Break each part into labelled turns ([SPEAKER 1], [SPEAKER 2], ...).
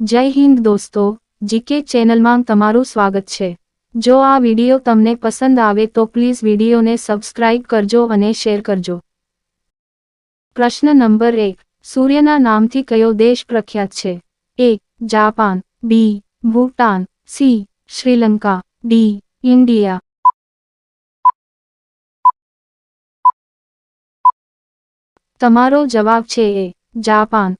[SPEAKER 1] જય હિન્દ દોસ્તો, જીકે ચેનલમાં તમારું સ્વાગત છે. જો આ વીડિયો તમને પસંદ આવે તો પ્લીઝ વિડિયોને સબસ્ક્રાઇબ કરજો અને શેર કરજો. પ્રશ્ન નંબર એક, સૂર્યના નામથી કયો દેશ પ્રખ્યાત છે? A, Japan, B, Bhutan, C, Sri Lanka, D, India. તમારો જવાબ છે એ, જાપાન.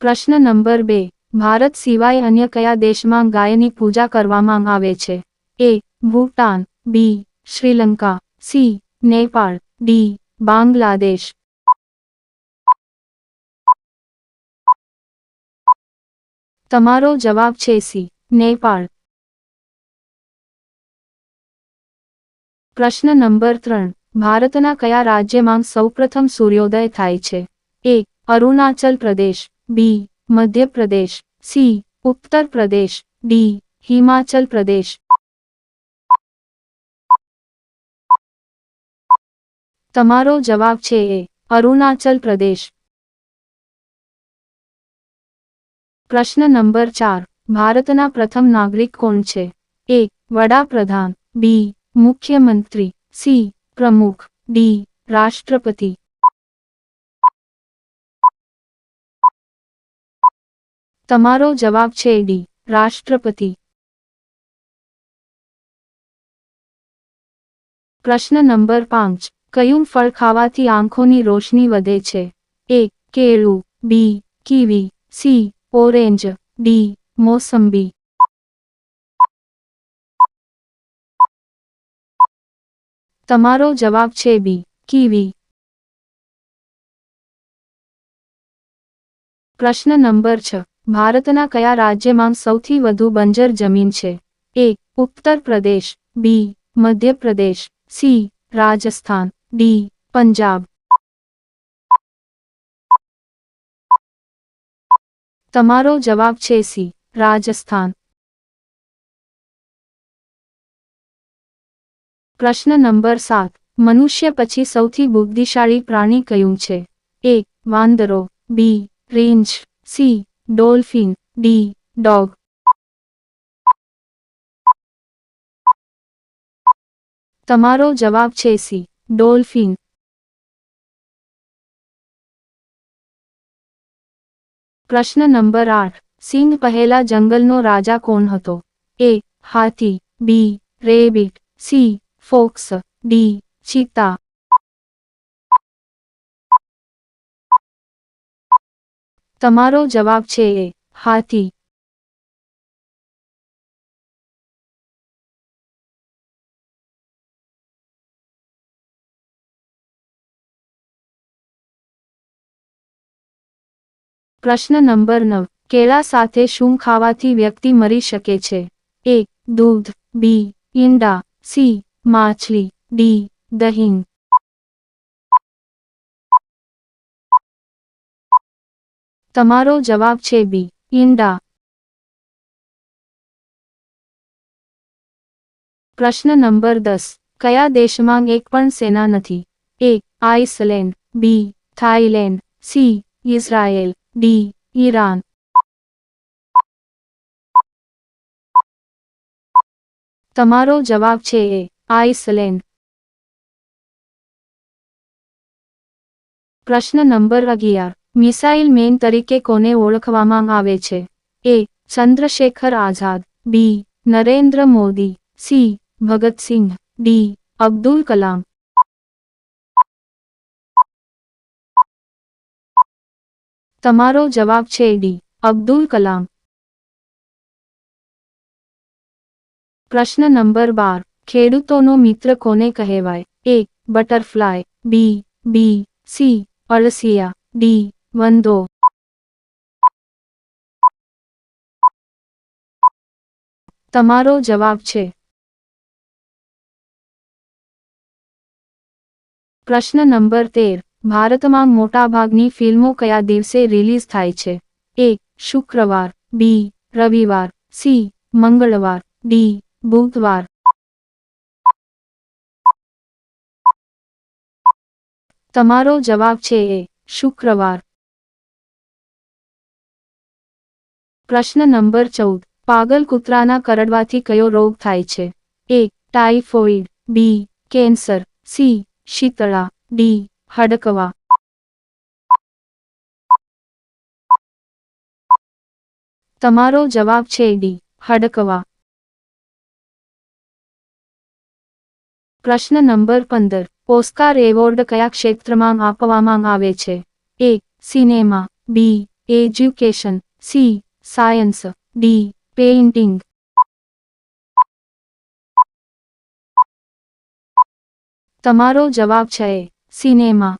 [SPEAKER 1] પ્રશ્ન નંબર બે. ભારત સિવાય અન્ય કયા દેશમાં ગાયની પૂજા કરવામાં આવે છે? A. Bhutan, B. Sri Lanka, C. Nepal, D. Bangladesh. તમારો જવાબ છે સી. નેપાળ. પ્રશ્ન નંબર ત્રણ. ભારતના કયા રાજ્યમાં સૌપ્રથમ સૂર્યોદય થાય છે? A. Arunachal Pradesh. B Madhya Pradesh C Uttar Pradesh D Himachal Pradesh તમારો જવાબ છે એ અરુણાચલ પ્રદેશ પ્રશ્ન નંબર ચાર ભારતના પ્રથમ નાગરિક કોણ છે એ વડાપ્રધાન બી મુખ્યમંત્રી સી પ્રમુખ ડી રાષ્ટ્રપતિ તમારો જવાબ છે ડી, રાષ્ટ્રપતિ. પ્રશ્ન નંબર પાંચ, કયું ફળ ખાવાથી આંખોની રોશની વધે છે? A, કેળું, B, kiwi, C, orange, D, મોસંબી. તમારો જવાબ છે બી, કીવી. પ્રશ્ન નંબર છ ભારતના કયા રાજ્યમાં સૌથી વધુ બંજર જમીન છે? A, Uttar Pradesh, B, Madhya Pradesh, C, Rajasthan, D, Punjab. તમારો જવાબ છે સી, રાજસ્થાન. પ્રશ્ન નંબર સાત, મનુષ્ય પછી સૌથી બુદ્ધિશાળી પ્રાણી કયું છે? એ, વાંદરો, B, range, C dolphin D dog તમારો જવાબ છે સી ડોલ્ફિન પ્રશ્ન નંબર આઠ સિંહ પહેલા જંગલનો રાજા કોણ હતો A Hathi B rabbit C fox D cheetah તમારો જવાબ છે એ, હાથી. પ્રશ્ન નંબર નવ, કેળા સાથે શું ખાવાથી વ્યક્તિ મરી શકે છે? એ, દૂધ, બી, ઈંડા, સી, માછલી, ડી, દહીં. તમારો જવાબ છે બી. ઈંડા. પ્રશ્ન નંબર દસ. કયા દેશમાં એક પણ સેના નથી? A. Iceland. B. Thailand. C. Israel. D. Iran. તમારો જવાબ છે એ. આઇસલેન્ડ. પ્રશ્ન નંબર અગિયાર. મિસાઇલ મેન તરીકે કોને ઓળખવામાં આવે છે? A, Chandrashekhar Azad. B, Narendra Modi. C, Bhagat Singh. D, Abdul Kalam. તમારો જવાબ છે ડી, અબ્દુલ કલામ. પ્રશ્ન નંબર બાર, ખેડૂતોનો મિત્ર કોને કહેવાય? A, butterfly. B B, C, અળસિયા. D વંદો તમારો જવાબ છે પ્રશ્ન નંબર તેર ભારતમાં મોટાભાગની ફિલ્મો કયા દિવસે રિલીઝ થાય છે એ શુક્રવાર બી રવિવાર સી મંગળવાર ડી બુધવાર તમારો જવાબ છે એ શુક્રવાર પ્રશ્ન નંબર ચૌદ. પાગલ કૂતરાના કરડવાથી કયો રોગ થાય છે? A. Typhoid. B. Cancer. C. Shitala. D. હડકવા. તમારો જવાબ છે ડી. હડકવા. પ્રશ્ન નંબર પંદર. ઓસ્કાર એવોર્ડ કયા ક્ષેત્રમાં આપવામાં આવે છે? A. Cinema. B. Education. C. Science D painting તમારો જવાબ છે સિનેમા.